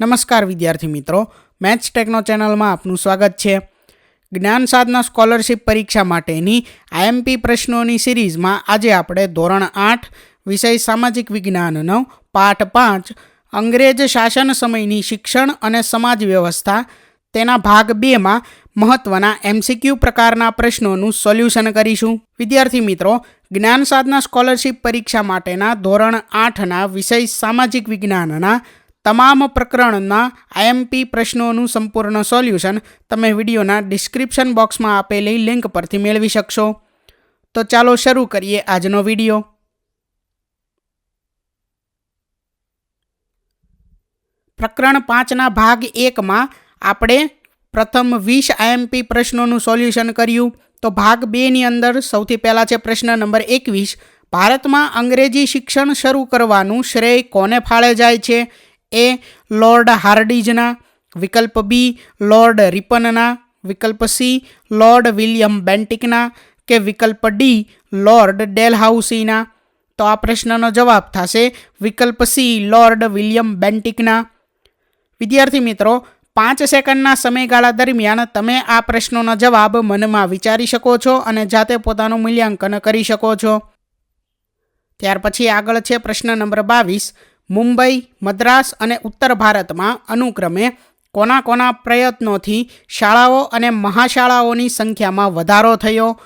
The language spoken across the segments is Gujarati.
નમસ્કાર વિદ્યાર્થી મિત્રો, મેથ્સ ટેકનો ચેનલમાં આપનું સ્વાગત છે. જ્ઞાન સાધના સ્કોલરશિપ પરીક્ષા માટેની આઈએમપી પ્રશ્નોની સિરીઝમાં આજે આપણે ધોરણ આઠ, વિષય સામાજિક વિજ્ઞાનનો પાઠ પાંચ, અંગ્રેજ શાસન સમયની શિક્ષણ અને સમાજ વ્યવસ્થા, તેના ભાગ બેમાં મહત્વના એમસીક્યુ પ્રકારના પ્રશ્નોનું સોલ્યુશન કરીશું. વિદ્યાર્થી મિત્રો, જ્ઞાન સાધના સ્કોલરશિપ પરીક્ષા માટેના ધોરણ આઠના વિષય સામાજિક વિજ્ઞાનના તમામ પ્રકરણના આઈએમપી પ્રશ્નોનું સંપૂર્ણ સોલ્યુશન તમે વિડીયોના ડિસ્ક્રિપ્શન બોક્સમાં આપેલી લિંક પરથી મેળવી શકશો. તો ચાલો શરૂ કરીએ આજનો વીડિયો. પ્રકરણ પાંચના ભાગ એકમાં આપણે પ્રથમ વીસ આઈએમપી પ્રશ્નોનું સોલ્યુશન કર્યું. તો ભાગ બેની અંદર સૌથી પહેલાં છે પ્રશ્ન નંબર એકવીસ. ભારતમાં અંગ્રેજી શિક્ષણ શરૂ કરવાનું શ્રેય કોને ફાળે જાય છે? એ લોર્ડ હાર્ડિજના વિકલ્પ બી લોર્ડ રિપનના વિકલ્પ સી લોર્ડ વિલિયમ બેન્ટિકના કે વિકલ્પ ડી લોર્ડ ડેલહાઉસીના તો આ પ્રશ્નનો જવાબ થશે વિકલ્પ સી લોર્ડ વિલિયમ બેન્ટિકના વિદ્યાર્થી મિત્રો, પાંચ સેકન્ડના સમયગાળા દરમિયાન તમે આ પ્રશ્નોનો જવાબ મનમાં વિચારી શકો છો અને જાતે પોતાનું મૂલ્યાંકન કરી શકો છો. ત્યાર પછી આગળ છે પ્રશ્ન નંબર બાવીસ. મુંબઈ, મદ્રાસ અને ઉત્તર ભારતમાં અનુક્રમે કોના કોના પ્રયત્નોથી શાળાઓ અને મહાશાળાઓની સંખ્યામાં વધારો થયો?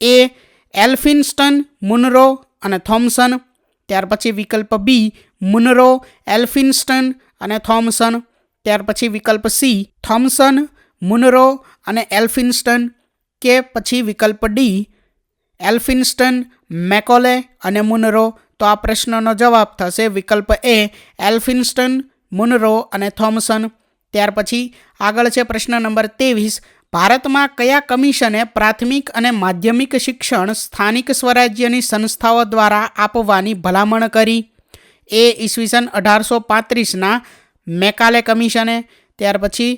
એ, એલ્ફિન્સ્ટન, મુનરો અને થોમ્સન ત્યાર પછી વિકલ્પ બી, મુનરો, એલ્ફિન્સ્ટન અને થોમ્સન ત્યાર પછી વિકલ્પ સી થોમ્સન મુનરો અને એલ્ફિન્સ્ટન. કે પછી વિકલ્પ ડી, એલ્ફિન્સ્ટન, મેકોલે અને મુનરો. તો આ પ્રશ્નનો જવાબ થશે વિકલ્પ એ, એલ્ફિન્સ્ટન, મુનરો અને થોમ્સન. ત્યાર પછી આગળ છે પ્રશ્ન નંબર ત્રેવીસ, ભારતમાં કયા કમિશને પ્રાથમિક અને માધ્યમિક શિક્ષણ સ્થાનિક સ્વરાજ્યની સંસ્થાઓ દ્વારા આપવાની ભલામણ કરી? એ ઈસવીસન અઢારસો પાંત્રીસના મેકાલે કમિશને. ત્યાર પછી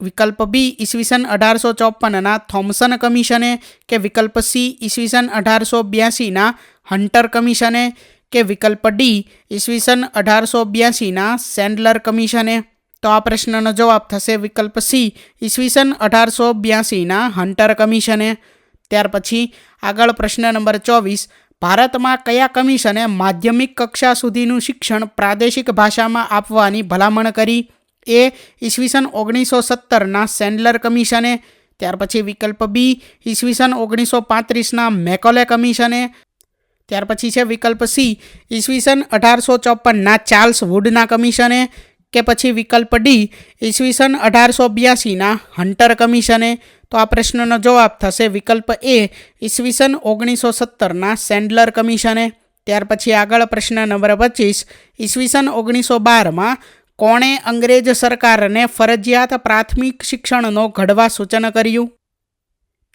વિકલ્પ બી, ઈસવીસન અઢારસો ચોપનના થોમ્સન કમિશને કે વિકલ્પ સી, ઈસવીસન અઢારસો બ્યાસીના હન્ટર કમિશને. કે વિકલ્પ ડી ઈસવીસન અઢારસો બ્યાસીના સેન્ડલર કમિશને. તો આ પ્રશ્નનો જવાબ થશે વિકલ્પ સી ઈસવીસન અઢારસો બ્યાસીના હન્ટર કમિશને. ત્યાર પછી આગળ પ્રશ્ન નંબર ચોવીસ, ભારતમાં કયા કમિશને માધ્યમિક કક્ષા સુધીનું શિક્ષણ પ્રાદેશિક ભાષામાં આપવાની ભલામણ કરી? એ, ઈસવીસન ઓગણીસો સત્તરના સેન્ડલર કમિશને. ત્યાર પછી વિકલ્પ બી ઈસવીસન ઓગણીસો પાંત્રીસના મેકોલે કમિશને. ત્યાર પછી છે વિકલ્પ સી, ઈસવીસન અઢારસો ચોપનના ચાર્લ્સ વુડના કમિશને કે પછી વિકલ્પ ડી, ઈસવીસન અઢારસો બ્યાસીના હન્ટર કમિશને? તો આ પ્રશ્નનો જવાબ થશે વિકલ્પ એ, ઈસવીસન ઓગણીસો સત્તરના સેન્ડલર કમિશને. ત્યાર પછી આગળ પ્રશ્ન નંબર પચીસ, ઈસવીસન ઓગણીસો બારમાં કોણે અંગ્રેજ સરકારને ફરજિયાત પ્રાથમિક શિક્ષણનો ઘડવા સૂચન કર્યું?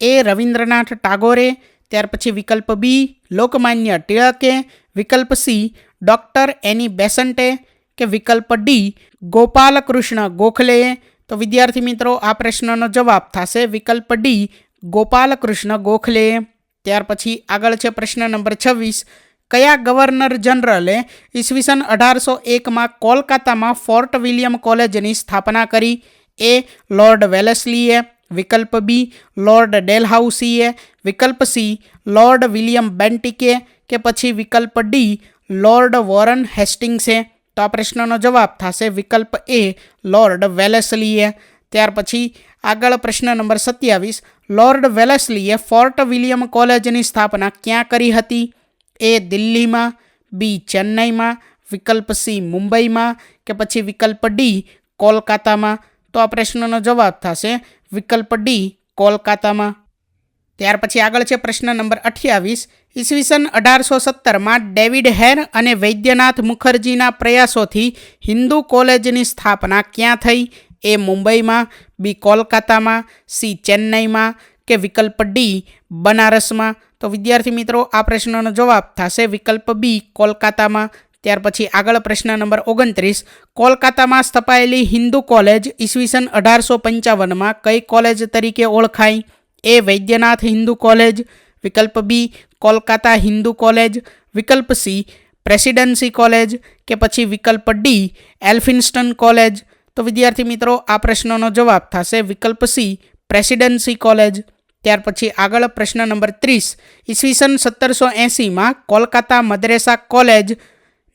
એ રવિન્દ્રનાથ ટાગોરે. ત્યાર પછી વિકલ્પ બી લોકમાન્ય ટિળકે વિકલ્પ સી, ડૉક્ટર એની બેસન્ટે કે વિકલ્પ ડી, ગોપાલકૃષ્ણ ગોખલેએ? તો વિદ્યાર્થી મિત્રો, આ પ્રશ્નનો જવાબ થશે વિકલ્પ ડી, ગોપાલકૃષ્ણ ગોખલેએ. ત્યાર પછી આગળ છે પ્રશ્ન નંબર છવ્વીસ. કયા ગવર્નર જનરલે ઈસવીસન અઢારસો એકમાં કોલકાતામાં ફોર્ટ વિલિયમ કોલેજની સ્થાપના કરી? એ, લોર્ડ વેલેસ્લીએ વિકલ્પ બી લોર્ડ ડેલહાઉસીએ વિકલ્પ સી લોર્ડ વિલિયમ બેન્ટિકે કે પછી વિકલ્પ ડી લોર્ડ વોરન હેસ્ટિંગ્સે તો આ પ્રશ્નનો જવાબ થશે વિકલ્પ એ લોર્ડ વેલેસલીએ ત્યાર પછી આગળ પ્રશ્ન નંબર સત્યાવીસ લોર્ડ વેલેસલીએ ફોર્ટ વિલિયમ કોલેજની સ્થાપના ક્યાં કરી હતી? એ દિલ્હીમાં, બી ચેન્નઈમાં, વિકલ્પ સી મુંબઈમાં કે પછી વિકલ્પ ડી કોલકાતામાં? તો આ પ્રશ્નનો જવાબ થશે વિકલ્પ ડી, કોલકાતામાં. ત્યાર પછી આગળ છે પ્રશ્ન નંબર અઠ્યાવીસ. ઈસવીસન અઢારસો સત્તરમાં ડેવિડ હેર અને વૈદ્યનાથ મુખર્જીના પ્રયાસોથી હિન્દુ કોલેજની સ્થાપના ક્યાં થઈ? એ મુંબઈમાં, બી કોલકાતામાં, સી ચેન્નઈમાં કે વિકલ્પ ડી, બનારસમાં? તો વિદ્યાર્થી મિત્રો, આ પ્રશ્નનો જવાબ થશે વિકલ્પ બી, કોલકાતામાં. ત્યાર પછી આગળ પ્રશ્ન નંબર ઓગણત્રીસ. કોલકાતામાં સ્થપાયેલી હિન્દુ કોલેજ ઈસવીસન અઢારસો પંચાવનમાં કઈ કોલેજ તરીકે ઓળખાય? એ વૈદ્યનાથ હિન્દુ કોલેજ, વિકલ્પ બી, કોલકાતા હિન્દુ કોલેજ, વિકલ્પ સી, પ્રેસિડેન્સી કોલેજ કે પછી વિકલ્પ ડી, એલ્ફિન્સ્ટન કોલેજ? તો વિદ્યાર્થી મિત્રો, આ પ્રશ્નનો જવાબ થશે વિકલ્પ સી, પ્રેસિડેન્સી કોલેજ. ત્યાર પછી આગળ પ્રશ્ન નંબર ત્રીસ. ઈસવીસન સત્તરસો એંસીમાં કોલકાતા મદ્રેસા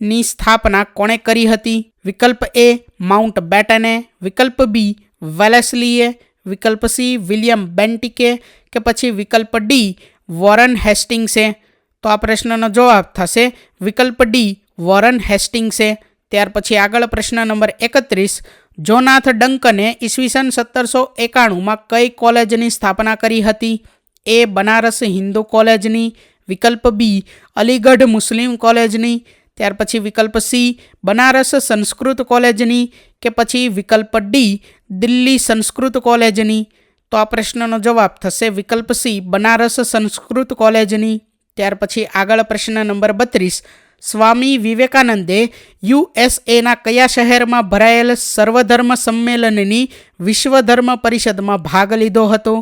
કોલેજની સ્થાપના કોણે કરી હતી? વિકલ્પ એ માઉન્ટ બેટને, વિકલ્પ બી વેલેસલીએ, વિકલ્પ સી વિલિયમ બેન્ટિકે કે પછી વિકલ્પ ડી વોરન હેસ્ટિંગ્સે? તો આ પ્રશ્નનો જવાબ થશે વિકલ્પ ડી વોરન હેસ્ટિંગ્સે. ત્યાર પછી આગળ પ્રશ્ન નંબર એકત્રીસ, જોનાથ ડંકને ઈસવીસન સત્તરસો એકાણુંમાં કઈ કોલેજની સ્થાપના કરી હતી? એ બનારસ હિન્દુ કોલેજની, વિકલ્પ બી અલીગઢ મુસ્લિમ કોલેજની ત્યાર પછી વિકલ્પ સી, બનારસ સંસ્કૃત કોલેજની કે પછી વિકલ્પ ડી, દિલ્હી સંસ્કૃત કોલેજની? તો આ પ્રશ્નનો જવાબ થશે વિકલ્પ સી, બનારસ સંસ્કૃત કોલેજની. ત્યાર પછી આગળ પ્રશ્ન નંબર બત્રીસ, સ્વામી વિવેકાનંદે યુએસએના કયા શહેરમાં ભરાયેલ સર્વધર્મ સંમેલનની વિશ્વધર્મ પરિષદમાં ભાગ લીધો હતો?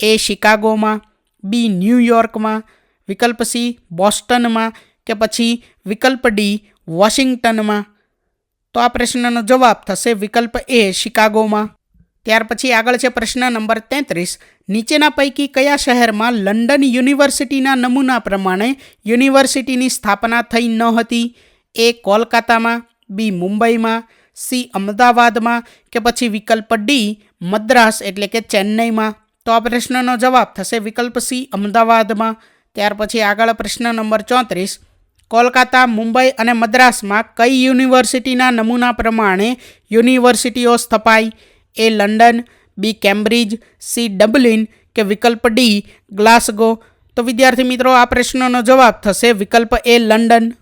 એ શિકાગોમાં, બી ન્યૂયોર્કમાં, વિકલ્પ સી, બોસ્ટનમાં કે પછી વિકલ્પ ડી વોશિંગ્ટનમાં? તો આ પ્રશ્નનો જવાબ થશે વિકલ્પ એ શિકાગોમાં. ત્યાર પછી આગળ છે પ્રશ્ન નંબર તેત્રીસ. નીચેના પૈકી કયા શહેરમાં લંડન યુનિવર્સિટીના નમૂના પ્રમાણે યુનિવર્સિટીની સ્થાપના થઈ ન હતી? એ કોલકાતામાં. બી મુંબઈમાં. સી અમદાવાદમાં. કે પછી વિકલ્પ ડી મદ્રાસ એટલે કે ચેન્નઈમાં. તો આ પ્રશ્નનો જવાબ થશે વિકલ્પ સી અમદાવાદમાં. ત્યાર પછી આગળ પ્રશ્ન નંબર ચોત્રીસ. કોલકાતા, મુંબઈ અને મદ્રાસમાં કઈ યુનિવર્સિટીના નમૂના પ્રમાણે યુનિવર્સિટીઓ સ્થપાઈ? A London, B Cambridge, C Dublin કે વિકલ્પ ડી ગ્લાસગો? તો વિદ્યાર્થી મિત્રો, આ પ્રશ્નનો જવાબ થશે વિકલ્પ એ લંડન.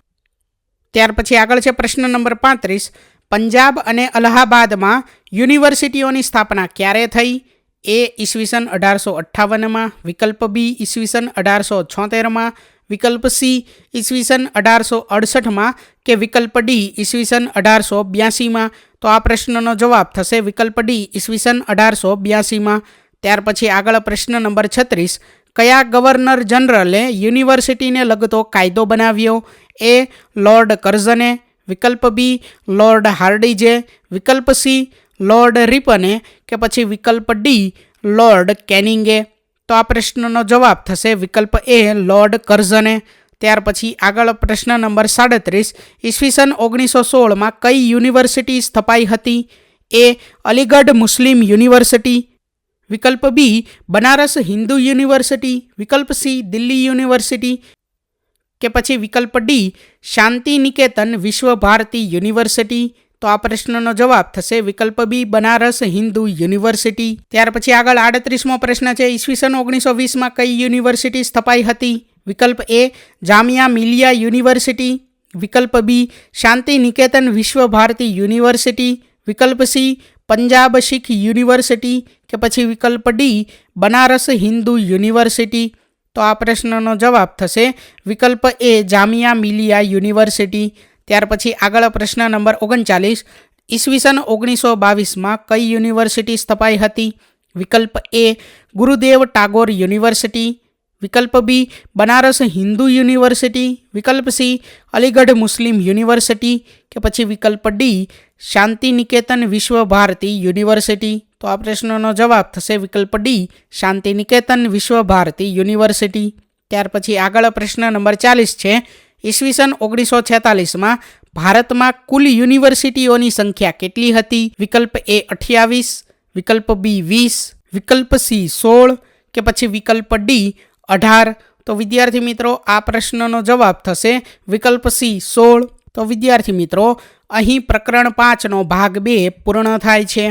ત્યાર પછી આગળ છે પ્રશ્ન નંબર પાંત્રીસ. પંજાબ અને અલ્હાબાદમાં યુનિવર્સિટીઓની સ્થાપના ક્યારે થઈ? એ ઈસવીસન અઢારસો અઠ્ઠાવનમાં, વિકલ્પ બી ઈસવીસન અઢારસો છોતેરમાં વિકલ્પ સી, ઈસવીસન અઢારસો અડસઠમાં કે વિકલ્પ ડી, ઈસવીસન અઢારસો બ્યાસીમાં? તો આ પ્રશ્નનો જવાબ થશે વિકલ્પ ડી, ઈસવીસન અઢારસો બ્યાસીમાં. ત્યાર પછી આગળ પ્રશ્ન નંબર છત્રીસ, કયા ગવર્નર જનરલે યુનિવર્સિટીને લગતો કાયદો બનાવ્યો? એ, લોર્ડ કર્ઝને, વિકલ્પ બી, લોર્ડ હાર્ડીજે, વિકલ્પ સી, લોર્ડ રિપને કે પછી વિકલ્પ ડી, લોર્ડ કેનિંગે? તો આ પ્રશ્નનો જવાબ થશે વિકલ્પ એ, લોર્ડ કર્ઝને. ત્યાર પછી આગળ પ્રશ્ન નંબર સાડત્રીસ, ઈસવીસન ઓગણીસો સોળમાં કઈ યુનિવર્સિટી સ્થપાઈ હતી? A, Aligarh Muslim university. વિકલ્પ બી, બનારસ હિન્દુ યુનિવર્સિટી. વિકલ્પ સી, દિલ્હી યુનિવર્સિટી. કે પછી વિકલ્પ ડી શાંતિ નિકેતન વિશ્વ ભારતી યુનિવર્સિટી. તો આ પ્રશ્નનો જવાબ થશે વિકલ્પ બી, બનારસ હિન્દુ યુનિવર્સિટી. ત્યાર પછી આગળ આડત્રીસમો પ્રશ્ન છે, ઈસવીસન ઓગણીસો વીસમાં કઈ યુનિવર્સિટી સ્થપાઈ હતી? વિકલ્પ એ, જામિયા મિલિયા યુનિવર્સિટી. વિકલ્પ બી શાંતિ નિકેતન વિશ્વ ભારતી યુનિવર્સિટી. વિકલ્પ સી, પંજાબ શીખ યુનિવર્સિટી કે પછી વિકલ્પ ડી, બનારસ હિન્દુ યુનિવર્સિટી. તો આ પ્રશ્નનો જવાબ થશે વિકલ્પ એ, જામિયા મિલિયા યુનિવર્સિટી. ત્યાર પછી આગળ પ્રશ્ન નંબર ઓગણચાલીસ, ઈસવીસન ઓગણીસો બાવીસમાં કઈ યુનિવર્સિટી સ્થપાઈ હતી? વિકલ્પ એ, ગુરુદેવ ટાગોર યુનિવર્સિટી. વિકલ્પ બી, બનારસ હિન્દુ યુનિવર્સિટી. વિકલ્પ સી, અલીગઢ મુસ્લિમ યુનિવર્સિટી. કે પછી વિકલ્પ ડી શાંતિ નિકેતન વિશ્વ ભારતી યુનિવર્સિટી. તો આ પ્રશ્નનો જવાબ થશે વિકલ્પ ડી શાંતિ નિકેતન વિશ્વ ભારતી યુનિવર્સિટી. ત્યાર પછી આગળ પ્રશ્ન નંબર ચાલીસ છે ઈસવીસન ઓગણીસો છેતાલીસમાં ભારતમાં કુલ યુનિવર્સિટીઓની સંખ્યા કેટલી હતી? વિકલ્પ એ અઠ્યાવીસ, વિકલ્પ બી વીસ, વિકલ્પ સી સોળ કે પછી વિકલ્પ ડી અઢાર? તો વિદ્યાર્થી મિત્રો, આ પ્રશ્નનો જવાબ થશે વિકલ્પ સી સોળ. તો વિદ્યાર્થી મિત્રો, અહીં પ્રકરણ પાંચનો ભાગ બે પૂર્ણ થાય છે.